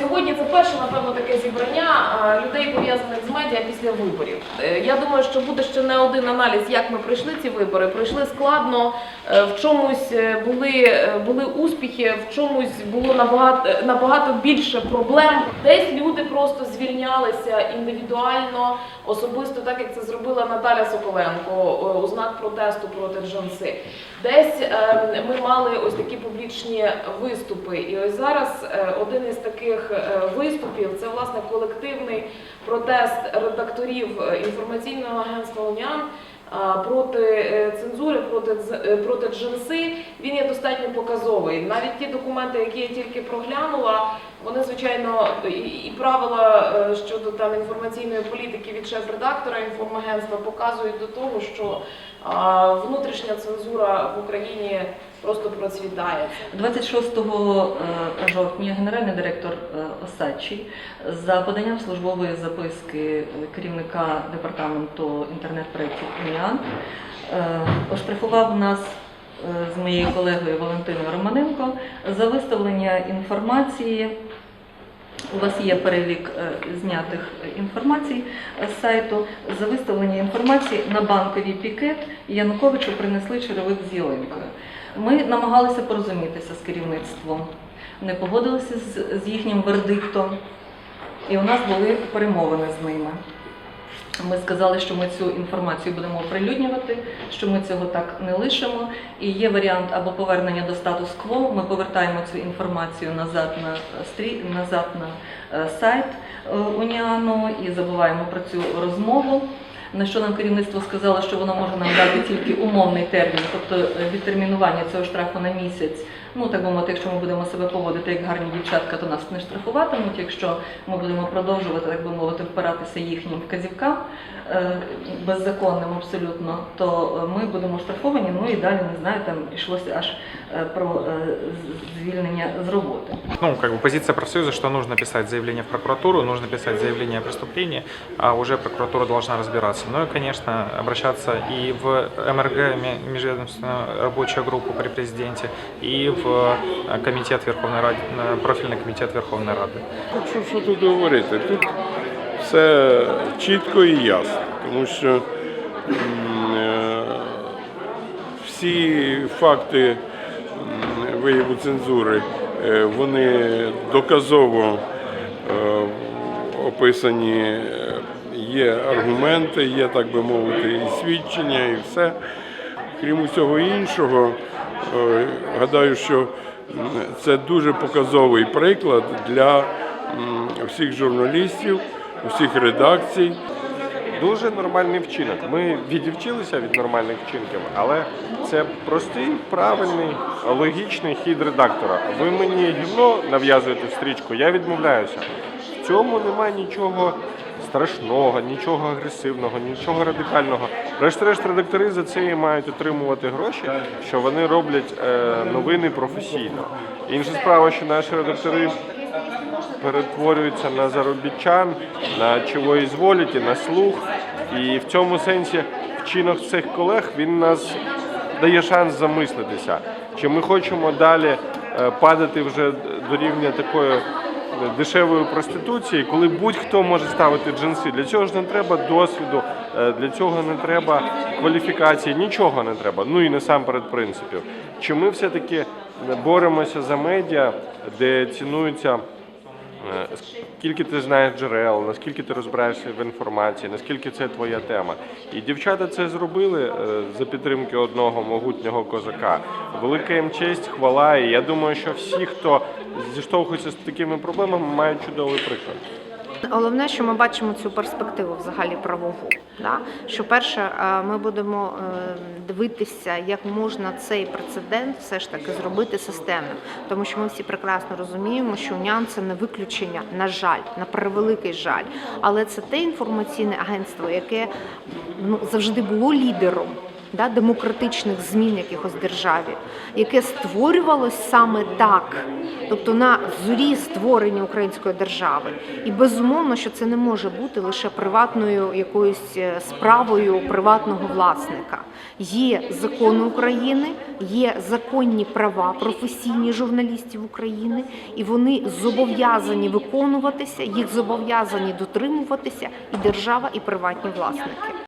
Сьогодні це перше, напевно, таке зібрання людей пов'язаних з медіа після виборів. Е, Я думаю, що буде ще не один аналіз, як ми пройшли ці вибори. Пройшли складно, е, в чомусь е, були, були успіхи, в чомусь було набагато набагато більше проблем. Десь люди просто звільнялися індивідуально, особисто, так як це зробила Наталя Соколенко у знак протесту проти Джонси. Десь ми мали ось такі публічні виступи. І ось зараз один із таких е, виступів це власне колективний протест редакторів е, інформаційного агентства. Проти е, цензури, проти дз- е, проти джинси, він є достатньо показовий. Навіть ті документи, які я тільки проглянула, вони звичайно і, правила е, щодо там інформаційної політики від шеф-редактора інформагентства показують до того, що а, внутрішня цензура в Україні просто процвітає. 26 е, жовтня генеральний директор е, Осадчий за поданням службової записки керівника департаменту інтернет-проєктів УНІАН оштрафував нас з моєю колегою Валентиною Романенко за виставлення інформації. У вас є перелік е, знятих інформацій з сайту. За виставлення інформації на банковій пікет Януковичу принесли черевик з ялинкою. Ми намагалися порозумітися з керівництвом, не погодилися з їхнім вердиктом, і у нас були перемовини з ними. Ми сказали, що ми цю інформацію будемо оприлюднювати, що ми цього так не лишимо. І є варіант або повернення до статус-кво. Ми повертаємо цю інформацію назад на стрі... назад на е, сайт е, Уніану і забуваємо про цю розмову. На що нам керівництво сказало, що воно може нам дати тільки умовний термін, тобто е, відтермінування цього штрафу на місяць. Ну так би мовити, якщо ми будемо себе поводити як гарні дівчатка, то нас не штрафуватимуть. Якщо ми будемо продовжувати, так би мовити, впиратися їхнім вказівкам е, беззаконним абсолютно, то е, ми будемо штрафовані. Ну і далі не знаю, там йшлося аж е, про звільнення з роботи. Ну, как бы позиция профсоюза, что нужно писать заявление в прокуратуру, нужно писать заявление о преступлении, а уже прокуратура должна разбираться. Ну и, конечно, обращаться и в МРГ, ме- межведомственную рабочую группу при президенте, и в э, комитет Верховной Рады, э, профильный комитет Верховной Рады. Так що, що тут говорити? Тут все чітко і ясно, тому що м, е, всі факти м, вияву цензури е, вони доказово е, описані, е, є аргументи, є, так би мовити, і свідчення, і все. Крім усього іншого, е, гадаю, що це дуже показовий приклад для всіх журналістів, усіх редакцій. Дуже нормальний вчинок. Ми відівчилися від нормальних вчинків, але це простий, правильний, логічний хід редактора. Ви мені гівно нав'язуєте в стрічку, я відмовляюся. В цьому немає нічого страшного, нічого агресивного, нічого радикального. Врешті-решт, редактори за це мають отримувати гроші, що вони роблять е, новини професійно. Інша справа, що наші редактори перетворюються на заробітчан, на чого і зволіті, на слух. І в цьому сенсі вчинок цих колег він нас дає шанс замислитися. Чи ми хочемо далі е, падати вже до рівня такої е, дешевої проституції, коли будь-хто може ставити джинси. Для цього ж не треба досвіду, для цього не треба кваліфікації, нічого не треба. Ну і насамперед принципів. Чи ми все-таки боремося за медіа, де цінуються Е, Скільки ти знаєш джерел, наскільки ти розбираєшся в інформації, наскільки це твоя тема. І дівчата це зробили е, за підтримки одного могутнього козака. Велика їм честь, хвала. І я думаю, що всі, хто зіштовхується з такими проблемами, мають чудовий приклад. Головне, що ми бачимо цю перспективу взагалі правову. Да? Що перше, е, ми будемо е, дивитися, як можна цей прецедент все ж таки зробити системним, тому що ми всі прекрасно розуміємо, що УНЯН це не виключення, на жаль, на превеликий жаль, але це те інформаційне агентство, яке ну, завжди було лідером. Да, демократичних змін якихось державі, яке створювалось саме так, тобто на зорі створення української держави. І безумовно, що це не може бути лише приватною якоюсь е, справою приватного власника. Є закони України, є законні права професійні журналістів України, і вони зобов'язані виконуватися, їх зобов'язані дотримуватися і держава, і приватні власники.